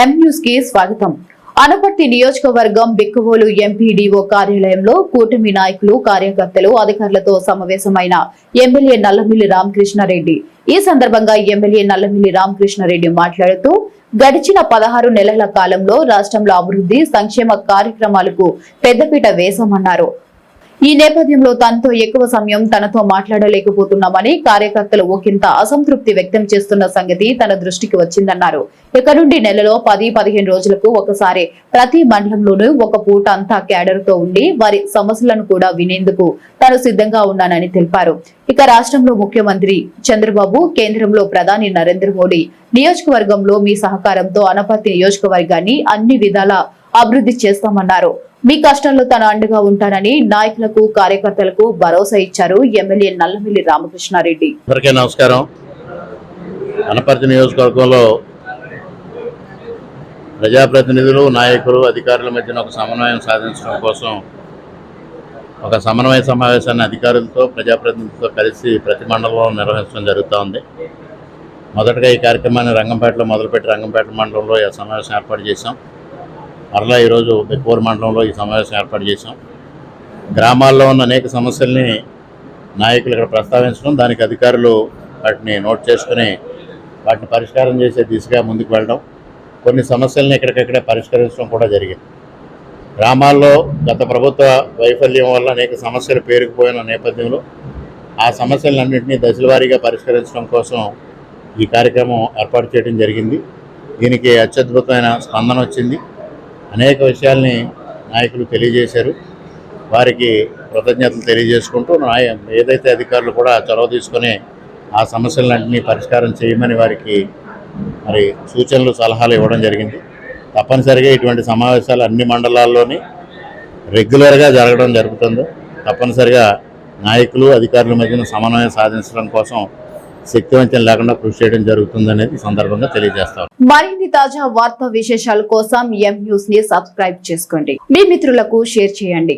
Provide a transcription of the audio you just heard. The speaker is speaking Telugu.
ఎం న్యూస్కి స్వాగతం. అనపర్తి నియోజకవర్గం బిక్కువోలు ఎంపీడీఓ కార్యాలయంలో కూటమి నాయకులు కార్యకర్తలు అధికారులతో సమావేశమైన ఎమ్మెల్యే నల్లమిల్లి రామకృష్ణారెడ్డి. ఈ సందర్భంగా ఎమ్మెల్యే నల్లమిల్లి రామకృష్ణారెడ్డి మాట్లాడుతూ గడిచిన పదహారు నెలల కాలంలో రాష్ట్రంలో అభివృద్ధి సంక్షేమ కార్యక్రమాలకు పెద్దపీట వేశామన్నారు. ఈ నేపథ్యంలో తనతో ఎక్కువ సమయం తనతో మాట్లాడలేకపోతున్నామని కార్యకర్తలు ఒకంత అసంతృప్తి వ్యక్తం చేస్తున్న సంగతి తన దృష్టికి వచ్చిందన్నారు. ఇక నుండి నెలలో పది పదిహేను రోజులకు ఒకసారి ప్రతి మండలంలోనూ ఒక పూట అంతా క్యాడర్తో ఉండి వారి సమస్యలను కూడా వినేందుకు తాను సిద్ధంగా ఉన్నానని తెలిపారు. ఇక రాష్ట్రంలో ముఖ్యమంత్రి చంద్రబాబు కేంద్రంలో ప్రధాని నరేంద్ర మోడీ నియోజకవర్గంలో మీ సహకారంతో అనపర్తి నియోజకవర్గాన్ని అన్ని విధాలా అభివృద్ధి చేస్తామన్నారు. మీ కష్టంలో తన అండగా ఉంటానని నాయకులకు కార్యకర్తలకు భరోసా ఇచ్చారు ఎమ్మెల్యే నల్లమిల్లి రామకృష్ణారెడ్డి. అందరికీ నమస్కారం. అనపర్తి నియోజకవర్గంలో ప్రజాప్రతినిధులు నాయకులు అధికారుల మధ్యన ఒక సమన్వయం సాధించడం కోసం ఒక సమన్వయ సమావేశాన్ని అధికారులతో ప్రజాప్రతినిధులతో కలిసి ప్రతి మండలంలో నిర్వహించడం జరుగుతూ ఉంది మొదటగా ఈ కార్యక్రమాన్ని రంగంపేటలో మొదలుపెట్టి రంగంపేట మండలంలో ఈ సమావేశం ఏర్పాటు చేశాం. మరలా ఈరోజు పెక్కూరు మండలంలో ఈ సమావేశం ఏర్పాటు చేశాం. గ్రామాల్లో ఉన్న అనేక సమస్యల్ని నాయకులు ఇక్కడ ప్రస్తావించడం దానికి అధికారులు వాటిని నోట్ చేసుకుని వాటిని పరిష్కారం చేసే దిశగా ముందుకు వెళ్ళడం కొన్ని సమస్యల్ని ఇక్కడికక్కడే పరిష్కరించడం కూడా జరిగింది. గ్రామాల్లో గత ప్రభుత్వ వైఫల్యం వల్ల అనేక సమస్యలు పేరుకుపోయిన నేపథ్యంలో ఆ సమస్యలన్నింటినీ దశలవారీగా పరిష్కరించడం కోసం ఈ కార్యక్రమం ఏర్పాటు చేయడం జరిగింది. దీనికి అత్యద్భుతమైన స్పందన వచ్చింది. అనేక విషయాల్ని నాయకులు తెలియజేశారు. వారికి కృతజ్ఞతలు తెలియజేసుకుంటూ నాయ ఏదైతే అధికారులు కూడా చొరవ తీసుకొని ఆ సమస్యలన్నింటినీ పరిష్కారం చేయమని వారికి మరి సూచనలు సలహాలు ఇవ్వడం జరిగింది. తప్పనిసరిగా ఇటువంటి సమావేశాలు అన్ని మండలాల్లోని రెగ్యులర్గా జరగడం జరుగుతుంది. తప్పనిసరిగా నాయకులు అధికారుల మధ్యన సమన్వయం సాధించడం కోసం శక్తివంతం లేకుండా కృషి చేయడం జరుగుతుందనేది సందర్భంగా తెలియజేస్తాం మరిన్ని తాజా వార్తా విశేషాల కోసం ఎం న్యూస్ని సబ్స్క్రైబ్ చేసుకోండి. మీ మిత్రులకు షేర్ చేయండి.